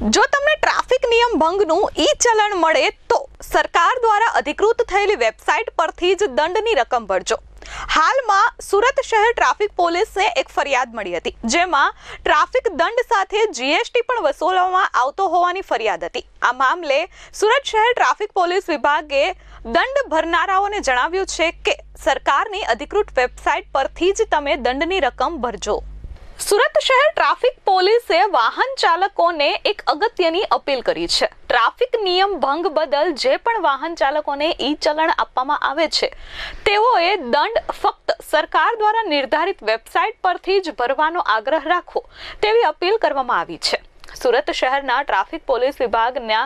જો તમને ટ્રાફિક નિયમ ભંગનું ઈ ચલણ મળે તો સરકાર દ્વારા અધિકૃત થયેલી વેબસાઇટ પરથી જ દંડની રકમ ભરજો. હાલમાં સુરત શહેર ટ્રાફિક પોલીસને એક ફરિયાદ મળી હતી, જેમાં ટ્રાફિક દંડ સાથે જીએસટી પણ વસૂલવામાં આવતો હોવાની ફરિયાદ હતી. આ મામલે સુરત શહેર ટ્રાફિક પોલીસ વિભાગે દંડ ભરનારાઓને જણાવ્યું છે કે સરકારની અધિકૃત વેબસાઇટ પરથી જ તમે દંડની રકમ ભરજો. સુરત શહેર ટ્રાફિક પોલીસે વાહન ચાલકોને એક અગત્યની અપીલ કરી છે. ટ્રાફિક નિયમ ભંગ બદલ જે પણ વાહન ચાલકોને ઈ ચલણ આપવામાં આવે છે, તેઓએ દંડ ફક્ત સરકાર દ્વારા નિર્ધારિત વેબસાઇટ પરથી જ ભરવાનો આગ્રહ રાખવો તેવી અપીલ કરવામાં આવી છે. સુરત શહેરના ટ્રાફિક પોલીસ વિભાગના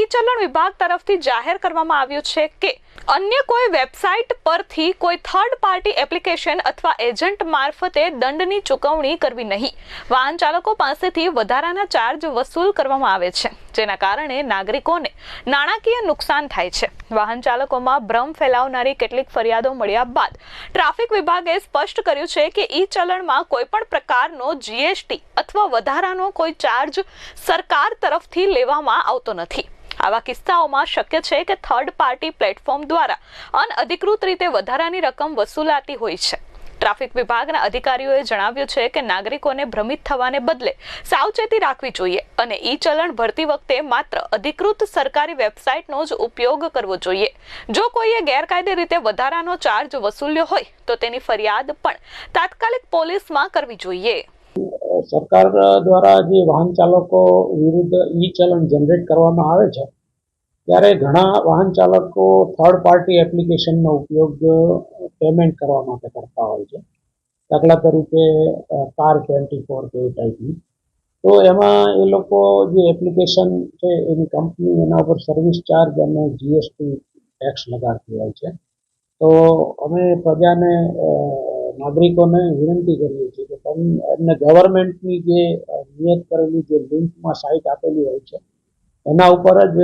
ઈ ચલણ વિભાગ તરફથી જાહેર કરવામાં આવ્યું છે કે અન્ય કોઈ વેબસાઇટ પરથી કોઈ થર્ડ પાર્ટી એપ્લિકેશન અથવા એજન્ટ મારફતે દંડની ચૂકવણી કરવી નહીં. વાહન ચાલકો પાસેથી વધારાના ચાર્જ વસૂલ કરવામાં આવે છે, જેના કારણે નાગરિકોને નાણાકીય નુકસાન થાય છે. વાહન ચાલકોમાં ભ્રમ ફેલાવનારી કેટલીક ફરિયાદો મળ્યા બાદ ટ્રાફિક વિભાગે સ્પષ્ટ કર્યું છે કે ઈ ચલણમાં કોઈ પણ પ્રકારનો જીએસટી અથવા વધારાનો કોઈ ચાર્જ સરકાર તરફથી લેવામાં આવતો નથી. આવા કિસ્સાઓમાં શક્ય છે કે થર્ડ પાર્ટી પ્લેટફોર્મ દ્વારા અનઅધિકૃત રીતે વધારાની રકમ વસૂલાતી હોય છે. ટ્રાફિક વિભાગના અધિકારીઓએ જણાવ્યું છે કે નાગરિકોને ભ્રમિત થવાને બદલે સાવચેતી રાખવી જોઈએ અને ઈ ચલણ ભરતી વખતે માત્ર અધિકૃત સરકારી વેબસાઇટનો જ ઉપયોગ કરવો જોઈએ. જો કોઈએ ગેરકાયદે રીતે વધારાનો ચાર્જ વસૂલ્યો હોય, તો તેની ફરિયાદ પણ તાત્કાલિક પોલીસમાં કરવી જોઈએ. સરકાર દ્વારા જે વાહન ચાલકો વિરુદ્ધ ઈ ચલણ જનરેટ કરવામાં આવે છે, ત્યારે ઘણા વાહન ચાલકો થર્ડ પાર્ટી એપ્લિકેશનનો ઉપયોગ પેમેન્ટ કરવા માટે કરતા હોય છે. દાખલા તરીકે કાર ટ્વેન્ટી ફોર કે ટાઈપની તો એમાં એ લોકો જે એપ્લિકેશન છે, એની કંપની એના ઉપર સર્વિસ ચાર્જ અને જીએસટી ટેક્સ લગાડતી હોય છે. તો અમે પ્રજાને નાગરિકોને વિનંતી કરીએ છીએ કે તમે, એમને ગવર્મેન્ટની જે નિયત કરેલી જે લિંકમાં સાઇટ આપેલી હોય છે, એના ઉપર જ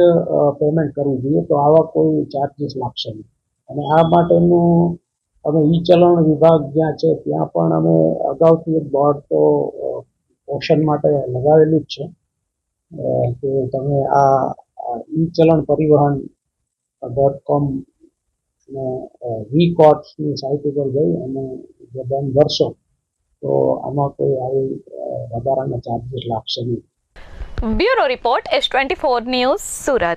પેમેન્ટ કરવું જોઈએ તો આવા કોઈ ચાર્જીસ લાગશે નહીં. અને આ માટેનું અમે ઈ ચલણ વિભાગ જ્યાં છે ત્યાં પણ અમે અગાઉથી એક બોર્ડ તો ઓપ્શન માટે લગાવેલું જ છે. કે તમે આ ઈ ચલણ પરિવહન ડોટ કોમ અને વી કોર્ટની સાઇટ ઉપર ગઈ અને જે દંડ ભરશો તો આમાં કોઈ આવી વધારાના ચાર્જીસ લાગશે નહીં. Bureau report S twenty four news Surat.